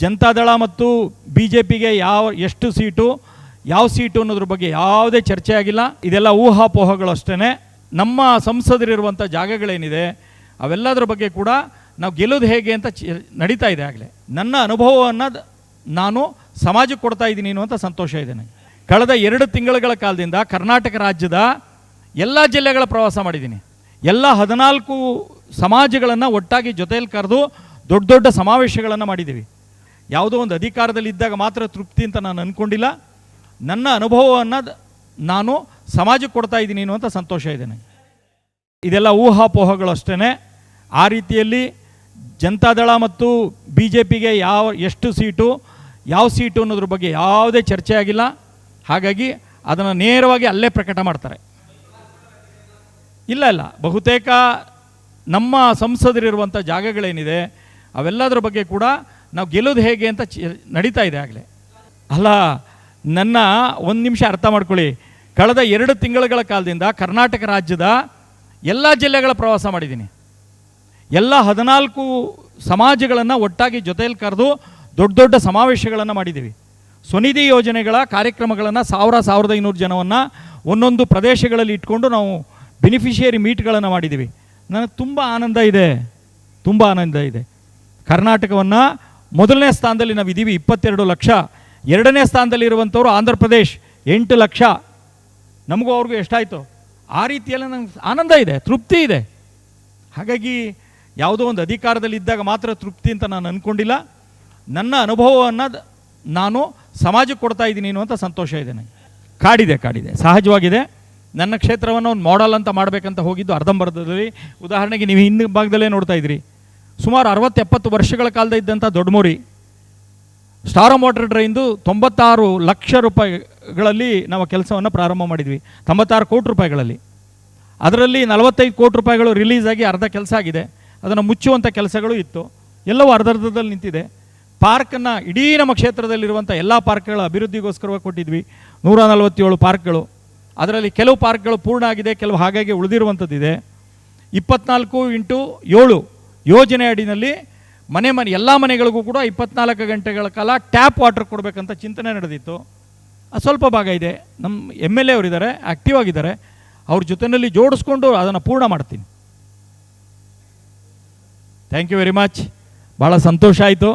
ಜನತಾದಳ ಮತ್ತು B J ಪಿಗೆ ಯಾವ, ಎಷ್ಟು ಸೀಟು, ಯಾವ ಸೀಟು ಅನ್ನೋದ್ರ ಬಗ್ಗೆ ಯಾವುದೇ ಚರ್ಚೆ ಆಗಿಲ್ಲ. ಇದೆಲ್ಲ ಊಹಾಪೋಹಗಳು ಅಷ್ಟೇ ನಮ್ಮ ಸಂಸದರಿರುವಂಥ ಜಾಗಗಳೇನಿದೆ, ಅವೆಲ್ಲದರ ಬಗ್ಗೆ ಕೂಡ ನಾವು ಗೆಲ್ಲೋದು ಹೇಗೆ ಅಂತ ನಡೀತಾ ಇದೆ ಆಗಲೇ. ನನ್ನ ಅನುಭವವನ್ನು ನಾನು ಸಮಾಜಕ್ಕೆ ಕೊಡ್ತಾ ಇದ್ದೀನಿ ಅನ್ನುವಂಥ ಸಂತೋಷ ಇದೆ ನನಗೆ. ಕಳೆದ ಎರಡು ತಿಂಗಳುಗಳ ಕಾಲದಿಂದ ಕರ್ನಾಟಕ ರಾಜ್ಯದ ಎಲ್ಲ ಜಿಲ್ಲೆಗಳ ಪ್ರವಾಸ ಮಾಡಿದ್ದೀನಿ. ಎಲ್ಲ ಹದಿನಾಲ್ಕು ಸಮಾಜಗಳನ್ನು ಒಟ್ಟಾಗಿ ಜೊತೆಯಲ್ಲಿ ಕರೆದು ದೊಡ್ಡ ದೊಡ್ಡ ಸಮಾವೇಶಗಳನ್ನು ಮಾಡಿದ್ದೀವಿ. ಯಾವುದೋ ಒಂದು ಅಧಿಕಾರದಲ್ಲಿ ಇದ್ದಾಗ ಮಾತ್ರ ತೃಪ್ತಿ ಅಂತ ನಾನು ಅಂದ್ಕೊಂಡಿಲ್ಲ ನನ್ನ ಅನುಭವವನ್ನು ನಾನು ಸಮಾಜಕ್ಕೆ ಕೊಡ್ತಾ ಇದ್ದೀನಿ ಅನ್ನುವಂಥ ಸಂತೋಷ ಇದೆ ನನಗೆ. ಇದೆಲ್ಲ ಊಹಾಪೋಹಗಳು ಅಷ್ಟೇ ಆ ರೀತಿಯಲ್ಲಿ ಜನತಾದಳ ಮತ್ತು ಬಿ ಜೆ ಪಿಗೆ ಯಾವ, ಎಷ್ಟು ಸೀಟು, ಯಾವ ಸೀಟು ಅನ್ನೋದ್ರ ಬಗ್ಗೆ ಯಾವುದೇ ಚರ್ಚೆ ಆಗಿಲ್ಲ. ಹಾಗಾಗಿ ಅದನ್ನು ನೇರವಾಗಿ ಅಲ್ಲೇ ಪ್ರಕಟ ಮಾಡ್ತಾರೆ. ಇಲ್ಲ ಇಲ್ಲ. ಬಹುತೇಕ ನಮ್ಮ ಸಂಸದರಿರುವಂಥ ಜಾಗಗಳೇನಿದೆ, ಅವೆಲ್ಲದರ ಬಗ್ಗೆ ಕೂಡ ನಾವು ಗೆಲ್ಲೋದು ಹೇಗೆ ಅಂತ ನಡೀತಾ ಇದೆ ಆಗಲೇ. ಅಲ್ಲ, ನನ್ನ ಒಂದು ನಿಮಿಷ ಅರ್ಥ ಮಾಡ್ಕೊಳ್ಳಿ. ಕಳೆದ ಎರಡು ತಿಂಗಳುಗಳ ಕಾಲದಿಂದ ಕರ್ನಾಟಕ ರಾಜ್ಯದ ಎಲ್ಲ ಜಿಲ್ಲೆಗಳ ಪ್ರವಾಸ ಮಾಡಿದ್ದೀನಿ. ಎಲ್ಲ ಹದಿನಾಲ್ಕು ಸಮಾಜಗಳನ್ನು ಒಟ್ಟಾಗಿ ಜೊತೆಯಲ್ಲಿ ಕರೆದು ದೊಡ್ಡ ದೊಡ್ಡ ಸಮಾವೇಶಗಳನ್ನು ಮಾಡಿದ್ದೀವಿ. ಸ್ವನಿಧಿ ಯೋಜನೆಗಳ ಕಾರ್ಯಕ್ರಮಗಳನ್ನು ಸಾವಿರ ಸಾವಿರದ ಐನೂರು ಜನವನ್ನು ಒಂದೊಂದು ಪ್ರದೇಶಗಳಲ್ಲಿ ಇಟ್ಕೊಂಡು ನಾವು ಬೆನಿಫಿಷಿಯರಿ ಮೀಟ್ಗಳನ್ನು ಮಾಡಿದ್ದೀವಿ. ನನಗೆ ತುಂಬ ಆನಂದ ಇದೆ. ತುಂಬ ಆನಂದ ಇದೆ. ಕರ್ನಾಟಕವನ್ನು ಮೊದಲನೇ ಸ್ಥಾನದಲ್ಲಿ ನಾವು ಇದ್ದೀವಿ ಇಪ್ಪತ್ತೆರಡು ಲಕ್ಷ. ಎರಡನೇ ಸ್ಥಾನದಲ್ಲಿ ಇರುವಂಥವ್ರು ಆಂಧ್ರ ಪ್ರದೇಶ್ ಎಂಟು ಲಕ್ಷ. ನಮಗೂ ಅವ್ರಿಗೂ ಎಷ್ಟಾಯಿತು? ಆ ರೀತಿಯೆಲ್ಲ ನಂಗೆ ಆನಂದ ಇದೆ, ತೃಪ್ತಿ ಇದೆ. ಹಾಗಾಗಿ ಯಾವುದೋ ಒಂದು ಅಧಿಕಾರದಲ್ಲಿ ಇದ್ದಾಗ ಮಾತ್ರ ತೃಪ್ತಿ ಅಂತ ನಾನು ಅಂದ್ಕೊಂಡಿಲ್ಲ ನನ್ನ ಅನುಭವವನ್ನು ನಾನು ಸಮಾಜಕ್ಕೆ ಕೊಡ್ತಾ ಇದ್ದೀನಿ ಅನ್ನುವಂಥ ಸಂತೋಷ ಇದೆ ನನಗೆ. ಕಾಡಿದೆ ಕಾಡಿದೆ. ಸಹಜವಾಗಿದೆ. ನನ್ನ ಕ್ಷೇತ್ರವನ್ನು ಒಂದು ಮಾಡಲ್ ಅಂತ ಮಾಡಬೇಕಂತ ಹೋಗಿದ್ದು ಅರ್ಧಂಬರ್ಧದಲ್ಲಿ. ಉದಾಹರಣೆಗೆ ನೀವು ಹಿಂದಿನ ಭಾಗದಲ್ಲೇ ನೋಡ್ತಾ ಇದ್ರಿ. ಸುಮಾರು ಅರವತ್ತು ಎಪ್ಪತ್ತು ವರ್ಷಗಳ ಕಾಲದ ಇದ್ದಂಥ ದೊಡ್ಡಮೋರಿ ಸ್ಟಾರ್ ಮೋಟರ್ ಡ್ರೈಂದು ತೊಂಬತ್ತಾರು ಲಕ್ಷ ರೂಪಾಯಿಗಳಲ್ಲಿ ನಾವು ಕೆಲಸವನ್ನು ಪ್ರಾರಂಭ ಮಾಡಿದ್ವಿ. ತೊಂಬತ್ತಾರು ಕೋಟಿ ರೂಪಾಯಿಗಳಲ್ಲಿ. ಅದರಲ್ಲಿ ನಲವತ್ತೈದು ಕೋಟಿ ರೂಪಾಯಿಗಳು ರಿಲೀಸ್ ಆಗಿ ಅರ್ಧ ಕೆಲಸ ಆಗಿದೆ. ಅದನ್ನು ಮುಚ್ಚುವಂಥ ಕೆಲಸಗಳು ಇತ್ತು. ಎಲ್ಲವೂ ಅರ್ಧರ್ಧದಲ್ಲಿ ನಿಂತಿದೆ. ಪಾರ್ಕನ್ನು ಇಡೀ ನಮ್ಮ ಕ್ಷೇತ್ರದಲ್ಲಿರುವಂಥ ಎಲ್ಲ ಪಾರ್ಕ್ಗಳ ಅಭಿವೃದ್ಧಿಗೋಸ್ಕರವಾಗಿ ಕೊಟ್ಟಿದ್ವಿ. ನೂರ ನಲವತ್ತೇಳು ಪಾರ್ಕ್ಗಳು. ಅದರಲ್ಲಿ ಕೆಲವು ಪಾರ್ಕ್ಗಳು ಪೂರ್ಣ ಆಗಿದೆ, ಕೆಲವು ಹಾಗಾಗಿ ಉಳಿದಿರುವಂಥದ್ದಿದೆ. ಇಪ್ಪತ್ನಾಲ್ಕು ಇಂಟು ಏಳು ಯೋಜನೆ ಅಡಿನಲ್ಲಿ ಮನೆ ಮನೆ ಎಲ್ಲ ಮನೆಗಳಿಗೂ ಕೂಡ ಇಪ್ಪತ್ನಾಲ್ಕು ಗಂಟೆಗಳ ಕಾಲ ಟ್ಯಾಪ್ ವಾಟರ್ ಕೊಡಬೇಕಂತ ಚಿಂತನೆ ನಡೆದಿತ್ತು. ಸ್ವಲ್ಪ ಭಾಗ ಇದೆ. ನಮ್ಮ ಎಂ ಎಲ್ ಎ ಅವರಿದ್ದಾರೆ ಆ್ಯಕ್ಟಿವ್ ಆಗಿದ್ದಾರೆ. ಅವ್ರ ಜೊತೆಯಲ್ಲಿ ಜೋಡಿಸ್ಕೊಂಡು ಅದನ್ನು ಪೂರ್ಣ ಮಾಡ್ತೀನಿ. ಥ್ಯಾಂಕ್ ಯು ವೆರಿ ಮಚ್ ಭಾಳ ಸಂತೋಷ ಆಯಿತು.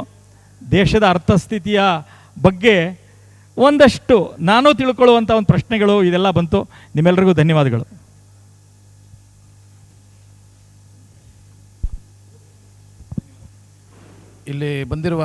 ದೇಶದ ಅರ್ಥಸ್ಥಿತಿಯ ಬಗ್ಗೆ ಒಂದಷ್ಟು ನಾನು ತಿಳ್ಕೊಳ್ಳುವಂಥ ಒಂದು ಪ್ರಶ್ನೆಗಳು, ಇದೆಲ್ಲ ಬಂತು. ನಿಮ್ಮೆಲ್ಲರಿಗೂ ಧನ್ಯವಾದಗಳು. ಇಲ್ಲಿ ಬಂದಿರುವ